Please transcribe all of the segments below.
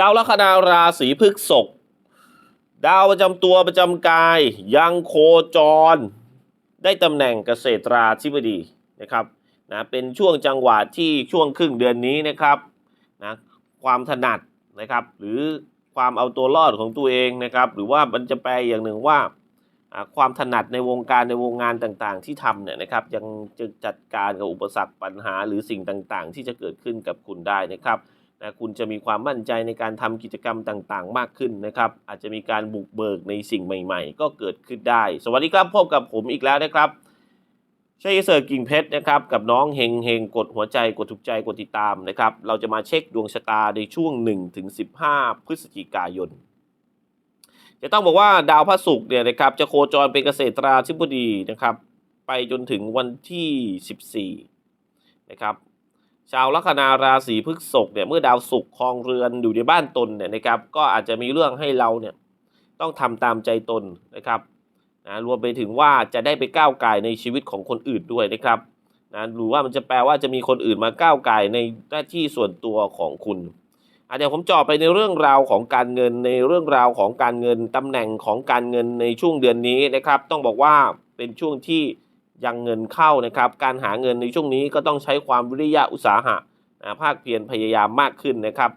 ชาวลัคนาราศีพฤษภดาวประจำตัวประจำกาย ยังโคจร ได้ตำแหน่งเกษตราธิบดีนะครับนะเป็นช่วงจังหวะที่ช่วงครึ่งเดือนนี้นะครับนะความถนัดนะครับ หรือความเอาตัวรอดของตัวเองนะครับ หรือว่ามันจะแปลอย่างหนึ่งว่าอ่าความถนัดในวงการในวงงานต่างๆ ที่ทำเนี่ยนะครับ ยังจะจัดการกับอุปสรรคปัญหาหรือสิ่งต่างๆ ที่จะเกิดขึ้นกับคุณได้นะครับ นะคุณจะมีความมั่นใจในการทำกิจกรรมต่างๆ มากขึ้นนะครับ อาจจะมีการบุกเบิกในสิ่งใหม่ ๆ ก็เกิดขึ้นได้ สวัสดีครับพบกับผมอีกแล้วนะครับชัยเสิร์กิ่งเพชรนะครับกับน้องเฮงเฮงกดหัวใจกดถูกใจกดติดตามนะครับ เราจะมาเช็คดวงชะตาในช่วง1ถึง15 พฤศจิกายน จะต้องบอกว่าดาวพระศุกร์เนี่ยนะครับจะโคจรเป็นเกษตราธิบดีนะครับ ไปจนถึงวันที่ 14นะครับ ชาวลัคนาราศีพฤษภเนี่ยเมื่อดาวศุกร์ครองเรือนอยู่ในบ้านตนเนี่ยนะครับก็อาจจะมีเรื่องให้เราเนี่ยต้องทำตามใจตนนะครับนะรวมไปถึงว่าจะได้ไปก้าวไก่ในชีวิตของคนอื่นด้วยนะครับนะหรือว่ามันจะแปลว่าจะมีคนอื่นมาก้าวไก่ในหน้าที่ส่วนตัวของคุณอาจจะเดี๋ยวผมจาะไปในเรื่องราวของการเงินในเรื่องราวของการเงินตำแหน่งของการเงินในช่วงเดือนนี้นะครับ ต้องบอกว่าเป็นช่วงที่ ยังเงินเข้านะครับ การหาเงินในช่วงนี้ก็ต้องใช้ความวิริยะอุตสาหะนะภาคเพียรพยายามมากขึ้นนะครับ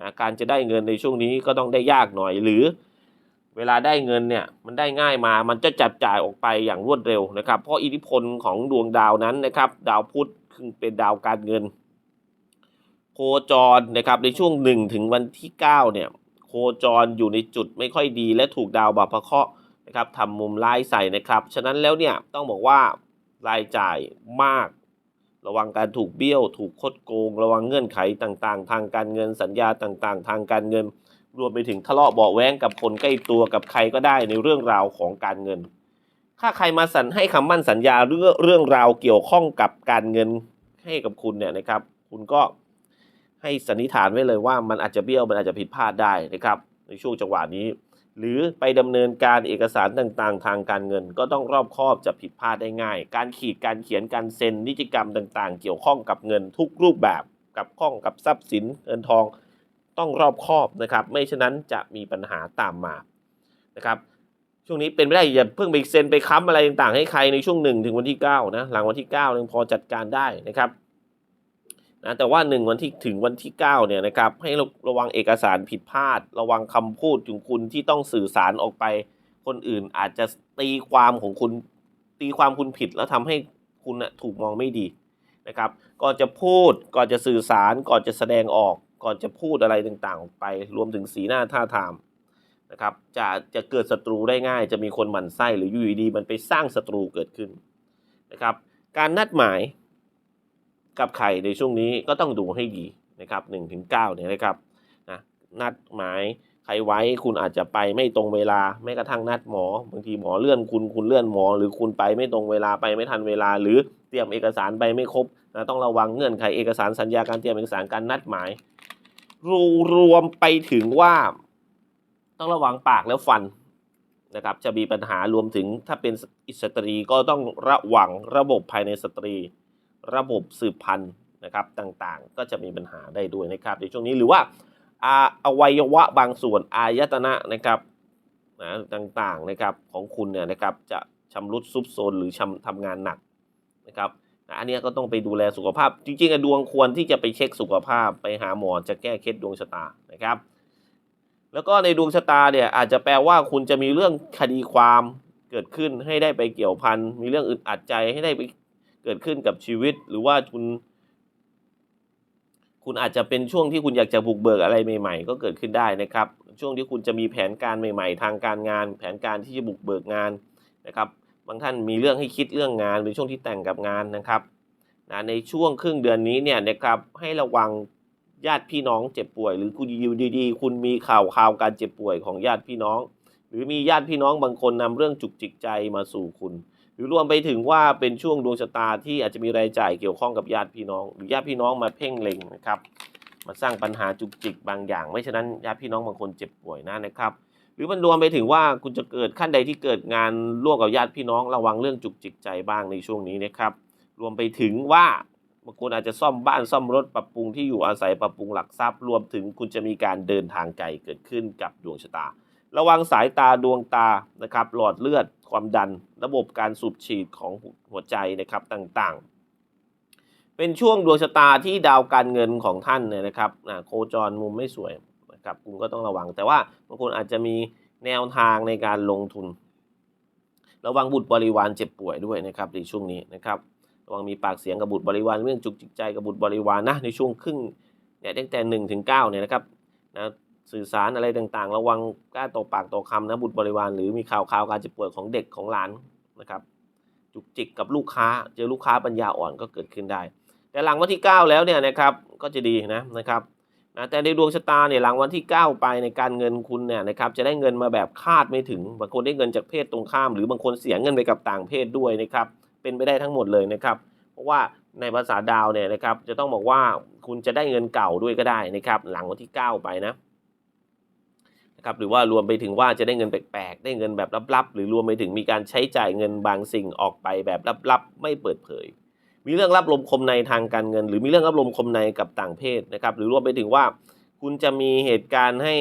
นะการจะได้เงินในช่วงนี้ก็ต้องได้ยากหน่อยหรือ เวลาได้เงินเนี่ยมันได้ง่ายมามันจะจับจ่ายออกไปอย่างรวดเร็วนะครับ เพราะอิทธิพลของดวงดาวนั้นนะครับ ดาวพุธเป็นดาวการเงิน โคจรนะครับในช่วงหนึ่งถึงวันที่เก้าเนี่ยโคจรอยู่ในจุดไม่ค่อยดี และถูกดาวบาปะเคราะห์นะครับทำมุมร้ายใส่นะครับ ฉะนั้นแล้วเนี่ยต้องบอกว่า รายจ่ายมาก ระวังการถูกเบี้ยว ถูกคดโกง ระวังเงื่อนไขต่างๆ ทางการเงินสัญญาต่างๆ ทางการเงิน รวมไปถึงทะเลาะเบาแว้งกับคนใกล้ตัวกับใครก็ได้ในเรื่องราวของการเงิน ถ้าใครมาสัญให้คำมั่นสัญญาเรื่องเรื่องราวเกี่ยวข้องกับการเงินให้กับคุณเนี่ยนะครับ คุณก็ให้สันนิษฐานไว้เลยว่ามันอาจจะเบี้ยวมันอาจจะผิดพลาดได้นะครับ ในช่วงจังหวะนี้ หรือไปดำเนินการเอกสารต่างๆ ทางการเงิน ก็ต้องรอบคอบจะผิดพลาดได้ง่าย การขีดการเขียนการเซ็นนิติกรรมต่างๆ เกี่ยวข้องกับเงินทุกรูปแบบกับข้องกับทรัพย์สินเงินทอง ต้องรอบคอบนะครับ ไม่ฉะนั้นจะมีปัญหาตามมานะครับช่วงนี้เป็นไม่ได้อย่าเพิ่งไปเซ็นไปค้ำอะไรต่างๆ ให้ใครในช่วงหนึ่งถึงวันที่9นะหลังวันที่9ยังพอจัดการได้นะครับ นะแต่ว่าหนึ่งวันที่ถึงวันที่9เนี่ยนะครับให้ระระวังเอกสารผิดพลาด ระวังคำพูดของคุณที่ต้องสื่อสารออกไป คนอื่นอาจจะตีความของคุณตีความคุณผิดแล้วทำให้คุณนะถูกมองไม่ดีนะครับก่อนจะพูดก่อนจะสื่อสารก่อนจะแสดงออก ก่อนจะพูดอะไรต่างๆออกไป รวมถึงสีหน้าท่าทางนะครับจะจะเกิดศัตรูได้ง่าย จะมีคนหมั่นไส้หรืออยู่ดีมันไปสร้างศัตรูเกิดขึ้นนะครับการนัดหมาย กับใครในช่วงนี้ก็ต้องดูให้ดีนะครับหนึ่งถึงเก้าเนี่ยนะครับนะนัดหมายใครไว้คุณอาจจะไปไม่ตรงเวลาแม้กระทั่งนัดหมอบางทีหมอเลื่อนคุณคุณเลื่อนหมอ หรือคุณไปไม่ตรงเวลาไปไม่ทันเวลา หรือเตรียมเอกสารไปไม่ครบนะต้องระวังเงื่อนไขเอกสารสัญญาการเตรียมเอกสารการนัดหมายรูรวมไปถึงว่า ต้องระวังปากแล้วฟันนะครับจะมีปัญหารวมถึงถ้าเป็นอิสตรีก็ต้องระวังระบบภายในสตรี ระบบสืบพันธุ์นะครับต่างๆ ก็จะมีปัญหาได้ด้วยนะครับในช่วงนี้หรือว่าอาอวัยวะบางส่วนอายตนะนะครับนะต่างๆนะครับของคุณเนี่ยนะครับจะชำรุดซุบโซนหรือชำทำงานหนักนะครับนะอันนี้ก็ต้องไปดูแลสุขภาพ จริงๆอะดวงควรที่จะไปเช็คสุขภาพไปหาหมอจะแก้เคล็ดดวงชะตานะครับ แล้วก็ในดวงชะตาเนี่ยอาจจะแปลว่าคุณจะมีเรื่องคดีความเกิดขึ้นให้ได้ไปเกี่ยวพันมีเรื่องอึดอัดใจให้ได้ไป เกิดขึ้นกับชีวิต หรือว่าคุณ คุณอาจจะเป็นช่วงที่คุณอยากจะบุกเบิกอะไรใหม่ๆ ก็เกิดขึ้นได้นะครับ ช่วงที่คุณจะมีแผนการใหม่ๆ ทางการงาน แผนการที่จะบุกเบิกงานนะครับ บางท่านมีเรื่องให้คิดเรื่องงานเป็นช่วงที่แต่งกับงานนะครับนะในช่วงครึ่งเดือนนี้เนี่ยนะครับให้ระวังญาติพี่น้องเจ็บป่วย หรือคุณอยู่ดีๆ คุณมีข่าวข่าวการเจ็บป่วยของญาติพี่น้อง หรือมีญาติพี่น้องบางคนนำเรื่องจุกจิกใจมาสู่คุณ หรือรวมไปถึงว่าเป็นช่วงดวงชะตาที่อาจจะมีรายจ่ายเกี่ยวข้องกับญาติพี่น้อง หรือญาติพี่น้องมาเพ่งเล็งนะครับมาสร้างปัญหาจุกจิกบางอย่าง ไม่ฉะนั้นญาติพี่น้องบางคนเจ็บป่วยนะนะครับ หรือมันรวมไปถึงว่าคุณจะเกิดขั้นใดที่เกิดงานร่วมกับญาติพี่น้องระวังเรื่องจุกจิกใจบ้างในช่วงนี้นะครับ รวมไปถึงว่าบางคนอาจจะซ่อมบ้านซ่อมรถปรับปรุงที่อยู่อาศัยปรับปรุงหลักทรัพย์ รวมถึงคุณจะมีการเดินทางไกลเกิดขึ้นกับดวงชะตา ระวังสายตาดวงตานะครับหลอดเลือดความดัน ระบบการสูบฉีดของหัวใจนะครับต่างๆ เป็นช่วงดวงชะตาที่ดาวการเงินของท่านเนี่ยนะครับโคจรมุมไม่สวยนะครับคุณก็ต้องระวัง แต่ว่าบางคนอาจจะมีแนวทางในการลงทุน ระวังบุตรบริวารเจ็บป่วยด้วยนะครับในช่วงนี้นะครับระวังมีปากเสียงกับบุตรบริวารเรื่องจุกจิกใจกับบุตรบริวารนะในช่วงครึ่งเนี่ยตั้งแต่หนึ่งถึงเก้าเนี่ยนะครับนะ สื่อสารอะไรต่างๆ ระวังกล้าต่อปากต่อคำนะบุตรบริวารหรือมีข่าวข่าวการเจ็บป่วยของเด็กของหลานนะครับ จุกจิกกับลูกค้า เจอลูกค้าปัญญาอ่อนก็เกิดขึ้นได้ แต่หลังวันที่ 9 แล้วเนี่ยนะครับก็จะดีนะนะครับนะแต่ในดวงชะตาเนี่ยหลังวันที่ 9 ไปในการเงินคุณเนี่ยนะครับจะได้เงินมาแบบคาดไม่ถึง บางคนได้เงินจากเพศตรงข้าม หรือบางคนเสียเงินไปกับต่างเพศด้วยนะครับเป็นไปได้ทั้งหมดเลยนะครับ เพราะว่าในภาษาดาวเนี่ยนะครับจะต้องบอกว่าคุณจะได้เงินเก่าด้วยก็ได้นะครับ หลังวันที่ 9 ไปนะนะ ครับหรือว่ารวมไปถึงว่าจะได้เงินแปลกๆ ได้เงินแบบลับๆ หรือรวมไปถึงมีการใช้จ่ายเงินบางสิ่งออกไปแบบลับๆ ไม่เปิดเผย มีเรื่องรับลมคมในทางการเงิน หรือมีเรื่องรับลมคมในกับต่างเพศนะครับหรือรวมไปถึงว่า คุณจะมีเหตุการณ์ให้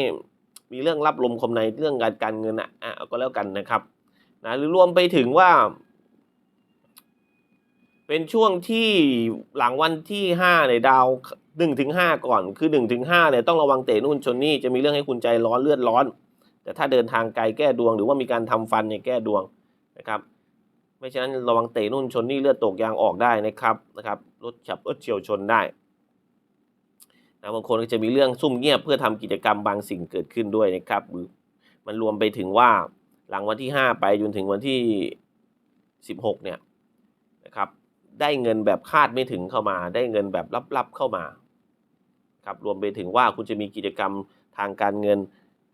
มีเรื่องรับลมคมในเรื่องการการเงินอะอะก็แล้วกันนะครับนะหรือรวมไปถึงว่า เป็นช่วงที่หลังวันที่ห้าในยดาว หนึ่งถึงห้าก่อนคือหนึ่งถึงห้าเนี่ยต้องระวังเตะนู่นชนนี่จะมีเรื่องให้คุณใจร้อนเลือดร้อน แต่ถ้าเดินทางไกลแก้ดวง หรือว่ามีการทำฟันเนี่ยแก้ดวงนะครับไม่ฉะนั้นระวังเตะนู่นชนนี่เลือดตกยางออกได้นะครับนะครับรถฉับรถเฉียวชนได้นะบางคนก็จะมีเรื่องซุ่มเงียบเพื่อทำกิจกรรมบางสิ่งเกิดขึ้นด้วยนะครับหรือมันรวมไปถึงว่าหลังวันที่ 5 ไปจนถึงวันที่ 16เนี่ยนะครับได้เงินแบบคาดไม่ถึงเข้ามา ได้เงินแบบลับๆเข้ามา ครับรวมไปถึงว่าคุณจะมีกิจกรรมทางการเงิน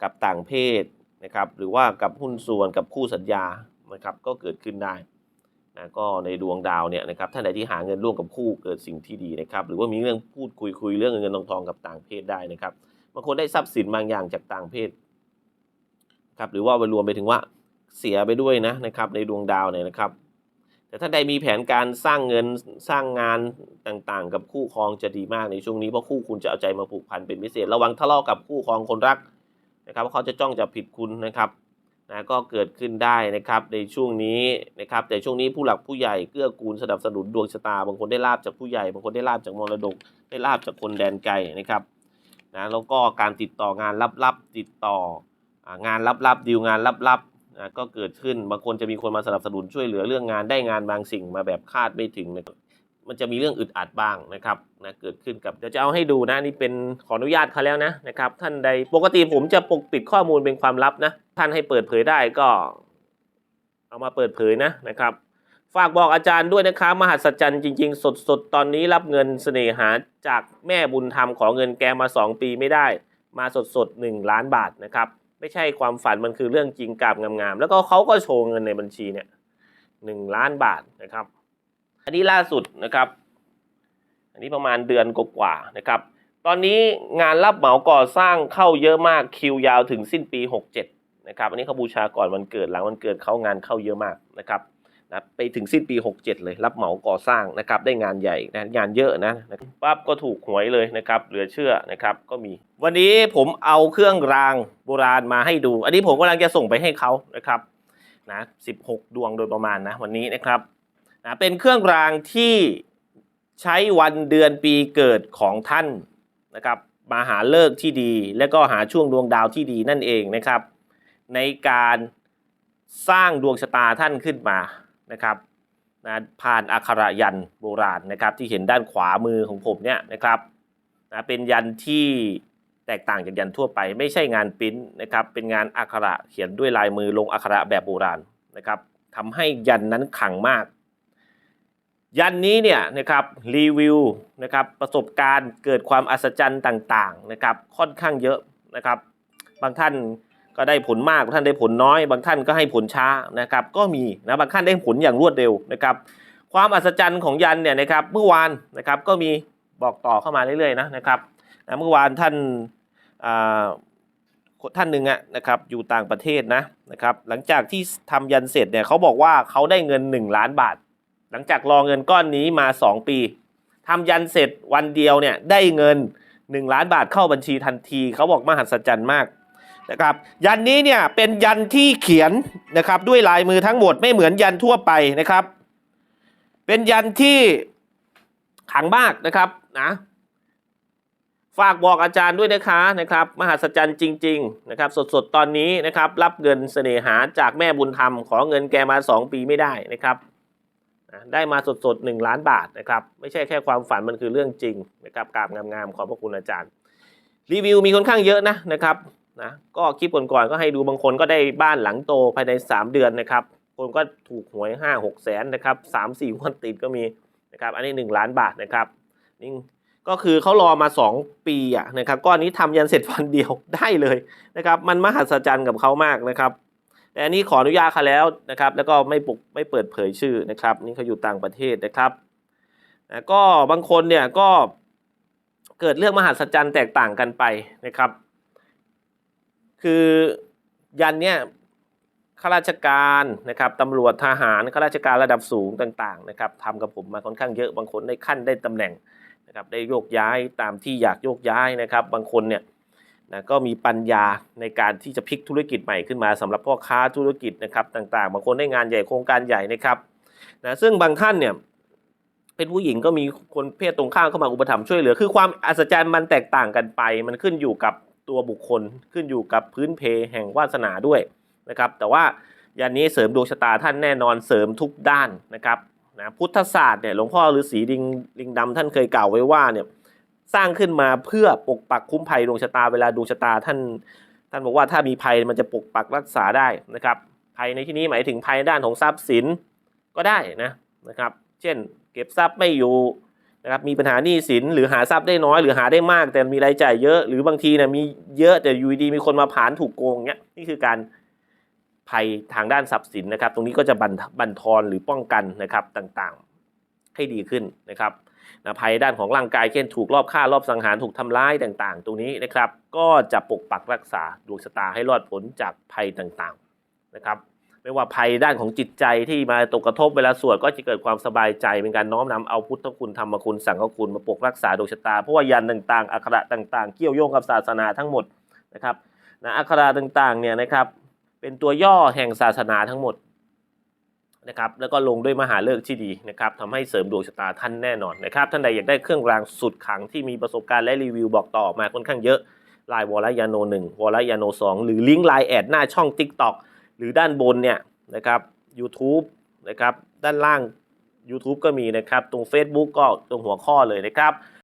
กับต่างเพศนะครับหรือว่ากับหุ้นส่วนกับคู่สัญญานะครับก็เกิดขึ้นได้นะก็ในดวงดาวเนี่ยนะครับท่านใดที่หาเงินร่วมกับคู่เกิดสิ่งที่ดีนะครับหรือว่ามีเรื่องพูดคุยคุยเรื่องเงินทองทองกับต่างเพศได้นะครับบางคนได้ทรัพย์สินบางอย่างจากต่างเพศครับหรือว่ารวมไปถึงว่าเสียไปด้วยนะนะครับในดวงดาวเนี่ยนะครับ แต่ถ้าใดมีแผนการสร้างเงินสร้างงานต่างๆ กับคู่ครองจะดีมากในช่วงนี้เพราะคู่คุณจะเอาใจมาผูกพันเป็นพิเศษ ระวังทะเลาะกับคู่ครองคนรักนะครับเพราะเขาจะจ้องจะผิดคุณนะครับนะก็เกิดขึ้นได้นะครับในช่วงนี้นะครับแต่ช่วงนี้ผู้หลักผู้ใหญ่เกื้อกูลสนับสนุนดวงชะตา บางคนได้ลาบจากผู้ใหญ่ บางคนได้ลาบจากมรดก ได้ลาบจากคนแดนไกลนะครับนะแล้วก็การติดต่องานลับๆติดต่องานลับๆดีลงานลับๆ นะก็เกิดขึ้นบางคนจะมีคนมาสนับสนุนช่วยเหลือเรื่องงานได้งานบางสิ่งมาแบบคาดไม่ถึงนะมันจะมีเรื่องอึดอัดบ้างนะครับนะเกิดขึ้นกับเดี๋ยวจะเอาให้ดูนะนี่เป็นขออนุญาตเขาแล้วนะนะครับท่านใดปกติผมจะปกปิดข้อมูลเป็นความลับนะท่านให้เปิดเผยได้ก็ เอามาเปิดเผยนะนะครับ ฝากบอกอาจารย์ด้วยนะครับมหัศจรรย์จริง ๆ สดๆ ตอนนี้รับเงินเสน่หาจากแม่บุญธรรมขอเงินแกมา 2 ปีไม่ได้ มาสดๆ1ล้านบาทนะครับ ไม่ใช่ความฝันมันคือเรื่องจริงกราบงามๆแล้วก็เขาก็โชว์เงินในบัญชีเนี่ยหนึ่งล้านบาทนะครับ อันนี้ล่าสุดนะครับ อันนี้ประมาณเดือนกว่าๆนะครับ ตอนนี้งานรับเหมาก่อสร้างเข้าเยอะมากคิวยาวถึงสิ้นปี 67นะครับอันนี้เขาบูชาก่อนวันเกิดหลังวันเกิดเขางานเข้าเยอะมากนะครับ นะไปถึงสิ้นปี 67 เลย รับเหมาก่อสร้างนะครับได้งานใหญ่นะงานเยอะนะปั๊บก็ถูกหวยเลยนะครับเหลือเชื่อนะครับก็มี วันนี้ผมเอาเครื่องรางโบราณมาให้ดู อันนี้ผมกำลังจะส่งไปให้เขานะครับนะ16 ดวงโดยประมาณนะวันนี้นะครับนะเป็นเครื่องรางที่ใช้วันเดือนปีเกิดของท่านนะครับมาหาเลิกที่ดี และก็หาช่วงดวงดาวที่ดีนั่นเองนะครับ ในการสร้างดวงชะตาท่านขึ้นมา นะครับนะผ่านอักขระยันโบราณนะครับที่เห็นด้านขวามือของผมเนี่ยนะครับนะเป็นยันที่แตกต่างจากยันทั่วไป ไม่ใช่งานปิ้นนะครับเป็นงานอักขระเขียนด้วยลายมือลงอักขระแบบโบราณนะครับทำให้ยันนั้นขังมาก ยันนี้เนี่ยนะครับรีวิวนะครับประสบการณ์เกิดความอัศจรรย์ต่างๆนะครับค่อนข้างเยอะนะครับบางท่าน ก็ได้ผลมากบางท่านได้ผลน้อย บางท่านก็ให้ผลช้านะครับ ก็มีนะบางท่านได้ผลอย่างรวดเร็วนะครับ ความอัศจรรย์ของยันเนี่ยนะครับเมื่อวานนะครับก็มีบอกต่อเข้ามาเรื่อยๆนะนะครับนะเมื่อวานท่านท่านหนึ่งอะนะครับอยู่ต่างประเทศนะนะครับ หลังจากที่ทำยันเสร็จเนี่ยเขาบอกว่าเขาได้เงิน 1 ล้านบาท หลังจากรอเงินก้อนนี้มา 2 ปีทำยันเสร็จวันเดียวเนี่ยได้เงิน 1 ล้านบาทเข้าบัญชีทันที เขาบอกมหัศจรรย์มาก นะครับยันนี้เนี่ยเป็นยันที่เขียนนะครับด้วยลายมือทั้งหมดไม่เหมือนยันทั่วไปนะครับ เป็นยันที่ขังมากนะครับนะฝากบอกอาจารย์ด้วยนะคะนะครับ มหัศจรรย์จริง ๆ นะครับ สดๆตอนนี้นะครับ รับเงินเสน่หาจากแม่บุญธรรม ขอเงินแกมา 2 ปีไม่ได้นะครับได้มาสดๆ1ล้านบาทนะครับ ไม่ใช่แค่ความฝันมันคือเรื่องจริงนะครับกราบงามๆขอบพระคุณอาจารย์ รีวิวมีค่อนข้างเยอะนะนะครับ นะก็คลิปก่อนๆก็ให้ดูบางคนก็ได้บ้านหลังโตภายใน 3 เดือนนะครับ คนก็ถูกหวย 5 6แสนนะครับ3 4วันติดก็มีนะครับอันนี้ 1 ล้านบาทนะครับนี่ก็คือเขารอมา 2 ปีอะนะครับก้อนนี้ทำยันเสร็จวันเดียวได้เลยนะครับมันมหัศจรรย์กับเขามากนะครับแต่อันนี้ขออนุญาตเขาแล้วนะครับแล้วก็ไม่ปกไม่เปิดเผยชื่อนะครับนี่เขาอยู่ต่างประเทศนะครับนะก็บางคนเนี่ยก็เกิดเรื่องมหัศจรรย์แตกต่างกันไปนะครับ คือยันเนี่ยข้าราชการนะครับตำรวจทหารข้าราชการระดับสูงต่างๆนะครับทำกับผมมาค่อนข้างเยอะบางคนได้ขั้นได้ตำแหน่งนะครับได้โยกย้ายตามที่อยากโยกย้ายนะครับ บางคนเนี่ยนะก็มีปัญญาในการที่จะพลิกธุรกิจใหม่ขึ้นมาสำหรับพ่อค้าธุรกิจนะครับต่างๆ บางคนได้งานใหญ่โครงการใหญ่นะครับนะซึ่งบางท่านเนี่ยเป็นผู้หญิงก็มีคนเพศตรงข้ามเข้ามาอุปถัมภ์ช่วยเหลือ คือความอัศจรรย์มันแตกต่างกันไป มันขึ้นอยู่กับ ตัวบุคคลขึ้นอยู่กับพื้นเพแห่งวาสนาด้วยนะครับแต่ว่ายันนี้เสริมดวงชะตาท่านแน่นอนเสริมทุกด้านนะครับนะพุทธศาสตร์เนี่ยหลวงพ่อฤาษีลิงลิงดำท่านเคยกล่าวไว้ว่าเนี่ยสร้างขึ้นมาเพื่อปกปักคุ้มภัยดวงชะตาเวลาดวงชะตาท่าน ท่านบอกว่าถ้ามีภัยมันจะปกปักรักษาได้นะครับภัยในที่นี้หมายถึงภัยด้านของทรัพย์สินก็ได้นะนะครับ เช่น เก็บทรัพย์ไม่อยู่ นะครับมีปัญหาหนี้สินหรือหาทรัพย์ได้น้อยหรือหาได้มาก แต่มีรายจ่ายเยอะหรือบางทีเนี่ยมีเยอะแต่อยู่ดีมีคนมาผานถูกโกงเนี้ยนี่คือการภัยทางด้านทรัพย์สินนะครับ ตรงนี้ก็จะบันบันทอนหรือป้องกันนะครับต่างๆให้ดีขึ้นนะครับนะภัยด้านของร่างกายเช่นถูกรอบฆ่ารอบสังหารถูกทำร้ายต่างๆ ตรงนี้นะครับ ก็จะปกปักรักษาดวงชะตาให้รอดพ้นจากภัยต่างๆนะครับ ไม่ว่าภัยด้านของจิตใจที่มาตกกระทบเวลาสวดก็จะเกิดความสบายใจ เป็นการน้อมนำเอาพุทธคุณธรรมคุณสังฆคุณมาปกรักษาดวงชะตาเพราะว่ายันต่างๆอักขระต่างๆ เกี่ยวโยงกับศาสนาทั้งหมดนะครับนะอักขระต่างๆเนี่ยนะครับเป็นตัวย่อแห่งศาสนาทั้งหมดนะครับแล้วก็ลงด้วยมหาฤกษ์ที่ดีนะครับทำให้เสริมดวงชะตาท่านแน่นอนนะครับท่านใดอยากได้เครื่องรางสุดขังที่มีประสบการณ์และรีวิวบอกต่อมาค่อนข้างเยอะไลน์วอลยาโนหนึ่งวอลยาโนสองหรือลิงก์ไลน์แอดหน้าช่อง TikTok หรือด้านบนเนี่ยนะครับ YouTube นะครับ ด้านล่าง YouTube ก็มีนะครับ ตรง Facebook ก็ตรงหัวข้อเลยนะครับ